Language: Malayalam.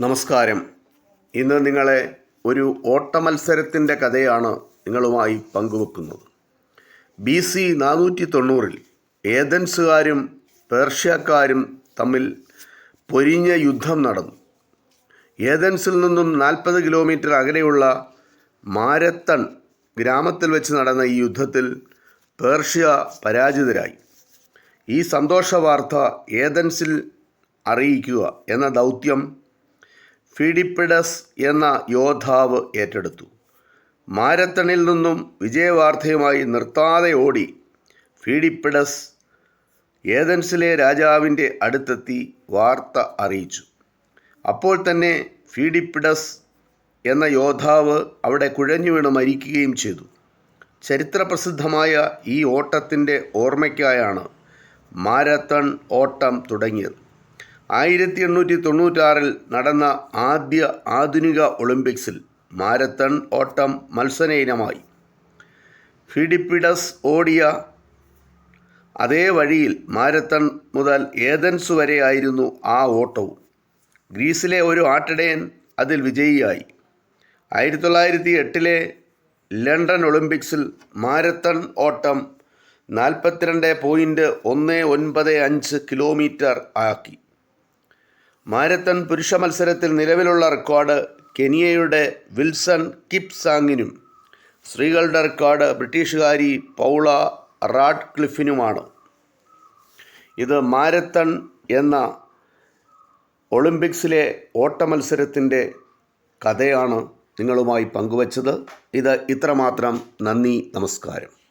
നമസ്കാരം. ഇന്ന് നിങ്ങളെ ഒരു ഓട്ടമത്സരത്തിന്റെ കഥയാണ് നിങ്ങളുമായി പങ്കുവെക്കുന്നത്. ബി സി നാനൂറ്റി തൊണ്ണൂറിൽ ഏതൻസുകാരും പേർഷ്യക്കാരും തമ്മിൽ പൊരിഞ്ഞ യുദ്ധം നടന്നു. ഏതൻസിൽ നിന്നും നാൽപ്പത് കിലോമീറ്റർ അകലെയുള്ള മാരത്തൺ ഗ്രാമത്തിൽ വെച്ച് നടന്ന ഈ യുദ്ധത്തിൽ പേർഷ്യ പരാജിതരായി. ഈ സന്തോഷ വാർത്ത ഏതൻസിൽ അറിയിക്കുക എന്ന ദൗത്യം ഫിഡിപ്പിഡസ് എന്ന യോദ്ധാവ് ഏറ്റെടുത്തു. മാരത്തണിൽ നിന്നും വിജയവാർത്തയുമായി നിർത്താതെ ഓടി ഫിഡിപ്പിഡസ് ഏതൻസിലെ രാജാവിന്റെ അടുത്തെത്തി വാർത്ത അറിയിച്ചു. അപ്പോൾ തന്നെ ഫിഡിപ്പിഡസ് എന്ന യോദ്ധാവ് അവിടെ കുഴഞ്ഞു വീണ് മരിക്കുകയും ചെയ്തു. ചരിത്രപ്രസിദ്ധമായ ഈ ഓട്ടത്തിന്റെ ഓർമ്മയ്ക്കായാണ് മാരത്തൺ ഓട്ടം തുടങ്ങിയത്. ആയിരത്തി എണ്ണൂറ്റി തൊണ്ണൂറ്റാറിൽ നടന്ന ആദ്യ ആധുനിക ഒളിമ്പിക്സിൽ മാരത്തൺ ഓട്ടം മത്സര ഇനമായി ഫിഡിപ്പിഡസ് ഓടിയ അതേ വഴിയിൽ മാരത്തൺ മുതൽ ഏതൻസ് വരെയായിരുന്നു ആ ഓട്ടവും. ഗ്രീസിലെ ഒരു ആട്ടിടയൻ അതിൽ വിജയിയായി. ആയിരത്തി തൊള്ളായിരത്തി എട്ടിലെ ലണ്ടൻ ഒളിമ്പിക്സിൽ മാരത്തൺ ഓട്ടം നാൽപ്പത്തിരണ്ട് പോയിന്റ് ഒന്ന് ഒൻപത് അഞ്ച് കിലോമീറ്റർ ആക്കി. മാരത്തൺ പുരുഷ മത്സരത്തിൽ നിലവിലുള്ള റെക്കോർഡ് കെനിയയുടെ വിൽസൺ കിപ് സാങ്ങിനും സ്ത്രീകളുടെ റെക്കോർഡ് ബ്രിട്ടീഷുകാരി പൗള റാഡ് ക്ലിഫിനുമാണ് ഇത് മാരത്തൺ എന്ന ഒളിമ്പിക്സിലെ ഓട്ടമത്സരത്തിന്റെ കഥയാണ് നിങ്ങളുമായി പങ്കുവച്ചത്. ഇത് ഇത്രമാത്രം. നന്ദി നമസ്കാരം.